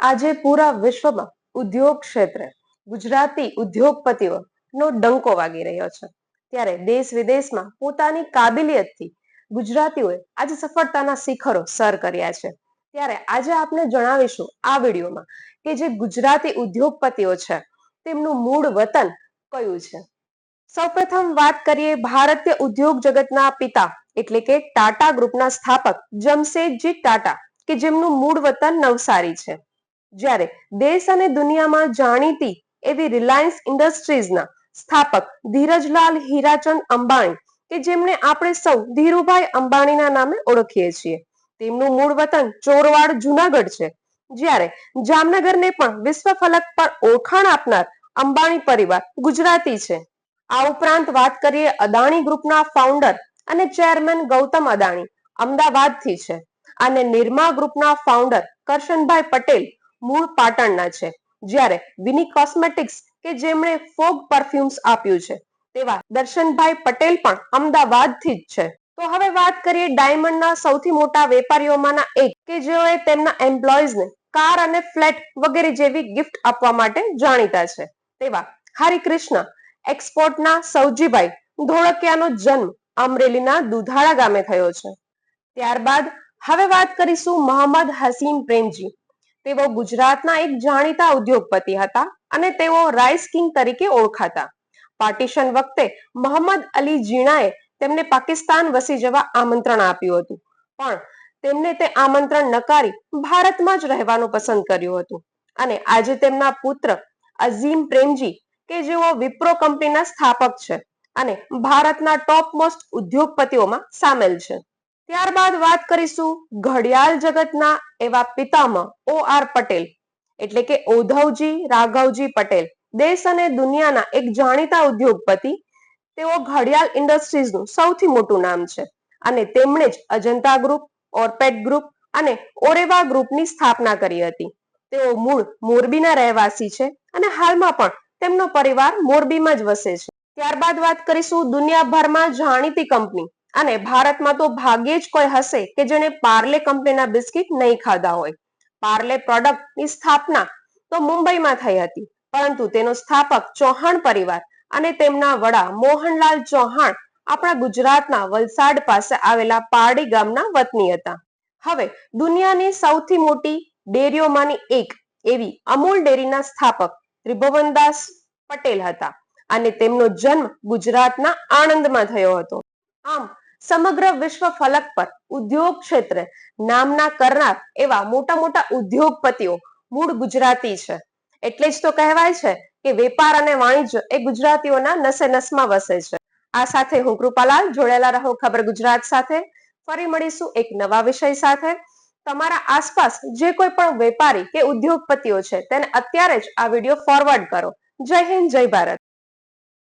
આજે પૂરા વિશ્વમાં ઉદ્યોગ ક્ષેત્રે ગુજરાતી ઉદ્યોગપતિઓ નો ડંકો વાગી રહ્યો છે. ત્યારે દેશ વિદેશમાં પોતાની કાબિલિયતથી ગુજરાતીઓએ આજે સફળતાના શિખરો સર કર્યા છે. ત્યારે આજે આપણે જણાવીશું આ વિડીયોમાં કે જે ગુજરાતી ઉદ્યોગપતિઓ છે, તેમનું મૂળ વતન કયું છે. સૌપ્રથમ વાત કરીએ ભારતીય ઉદ્યોગ જગતના પિતા એટલે કે ટાટા ગ્રુપના સ્થાપક જમશેદજી ટાટા, કે જેમનું મૂળ વતન નવસારી છે. જ્યારે દેશ અને દુનિયામાં જાણીતી એવી રિલાયન્સ ઇન્ડસ્ટ્રીઝના સ્થાપક ધીરજલાલ હીરાચંદ અંબાણી, કે જેમને આપણે સૌ ધીરુભાઈ અંબાણીના નામે ઓળખીએ છીએ. તેમનું મૂળ વતન ચોરવાડ, જુનાગઢ છે. જ્યારે જામનગરને પણ વિશ્વ ફલક પર ઓળખાણ આપનાર અંબાણી પરિવાર ગુજરાતી છે. આ ઉપરાંત વાત કરીએ અદાણી ગ્રુપના ફાઉન્ડર અને ચેરમેન ગૌતમ અદાણી, અમદાવાદથી છે. અને નિર્મા ગ્રુપના ફાઉન્ડર કરશનભાઈ પટેલ મૂળ પાટણના છે. જ્યારે વિની કોસ્મેટિક્સ કે જેમણે ફોગ પરફ્યુમ્સ આપ્યું છે, તેવા દર્શનભાઈ પટેલ પણ અમદાવાદથી જ છે. તો હવે વાત કરીએ ડાયમંડના સૌથી મોટા વેપારીઓમાંના એક કે જેઓએ તેમના એમ્પ્લોઈઝને કાર અને ફ્લેટ વગેરે જેવી ગિફ્ટ આપવા માટે જાણીતા છે. તેવા હરિકૃષ્ણ એક્સપોર્ટના સૌજીભાઈ ધોળકિયાનો જન્મ અમરેલીના દુધાળા ગામે થયો છે. ત્યારબાદ હવે વાત કરીશું મોહમ્મદ હસીમ પ્રેમજી તેઓ ગુજરાતના એક જાણીતા ઉદ્યોગપતિ હતા અને તેઓ રાઈસ કિંગ તરીકે ઓળખાતા. પાર્ટીશન વખતે મોહમ્મદ અલી જીણાએ તેમને પાકિસ્તાન વસી જવા આમંત્રણ આપ્યું હતું. પણ તેમને તે આમંત્રણ નકારી ભારતમાં જ રહેવાનું પસંદ કર્યું હતું. અને આજે તેમના પુત્ર અઝીમ પ્રેમજી, કે જેઓ વિપ્રો કંપનીના સ્થાપક છે અને ભારતના ટોપ મોસ્ટ ઉદ્યોગપતિઓમાં સામેલ છે. ત્યારબાદ વાત કરીશું ઘડિયાળ જગતના એવા પિતામહ ઓ આર પટેલ. એટલે કે ઓધવજી રાઘવજી પટેલ. દેશ અને દુનિયાના એક જાણીતા ઉદ્યોગપતિ. તેઓ ઘડિયાળ ઇન્ડસ્ટ્રીઝનું સૌથી મોટું નામ છે. અને તેમણે જ અજંતા ગ્રુપ, ઓર્પેટ ગ્રુપ અને ઓરેવા ગ્રુપની સ્થાપના કરી હતી. તેઓ મૂળ મોરબીના રહેવાસી છે અને હાલમાં પણ તેમનો પરિવાર મોરબીમાં જ વસે છે. ત્યારબાદ વાત કરીશું દુનિયાભરમાં જાણીતી કંપની. અને ભારતમાં તો ભાગ્યે જ કોઈ હશે કે જેને પાર્લે કંપનીના બિસ્કિટ નહીં ખાધા હોય. પાર્લે પ્રોડક્ટની સ્થાપના તો મુંબઈમાં થઈ હતી, પરંતુ તેનો સ્થાપક ચૌહાણ પરિવાર અને તેમના વડા મોહનલાલ ચૌહાણ આપણા ગુજરાતના વલસાડ પાસે આવેલા પારડી ગામના વતની હતા. હવે દુનિયાની સૌથી મોટી ડેરીઓમાંની એક એવી અમૂલ ડેરીના સ્થાપક ત્રિભુવનદાસ પટેલ હતા અને તેમનો જન્મ ગુજરાતના આણંદમાં થયો હતો. આમ સમગ્ર વિશ્વ ફલક પર ઉદ્યોગ ક્ષેત્રે નામના કરનાર એવા મોટા મોટા ઉદ્યોગપતિઓ મૂળ ગુજરાતી છે. એટલે જ તો કહેવાય છે કે વેપાર અને વાણિજ્ય એ ગુજરાતીઓના નસે નસમાં વસે છે. આ સાથે હું કૃપાલાલ જોડાયેલા રહો ખબર ગુજરાત સાથે. ફરી મળીશું એક નવા વિષય સાથે. તમારા આસપાસ જે કોઈ પણ વેપારી કે ઉદ્યોગપતિઓ છે તેને અત્યારે જ આ વીડિયો ફોરવર્ડ કરો. જય હિન્દ, જય ભારત.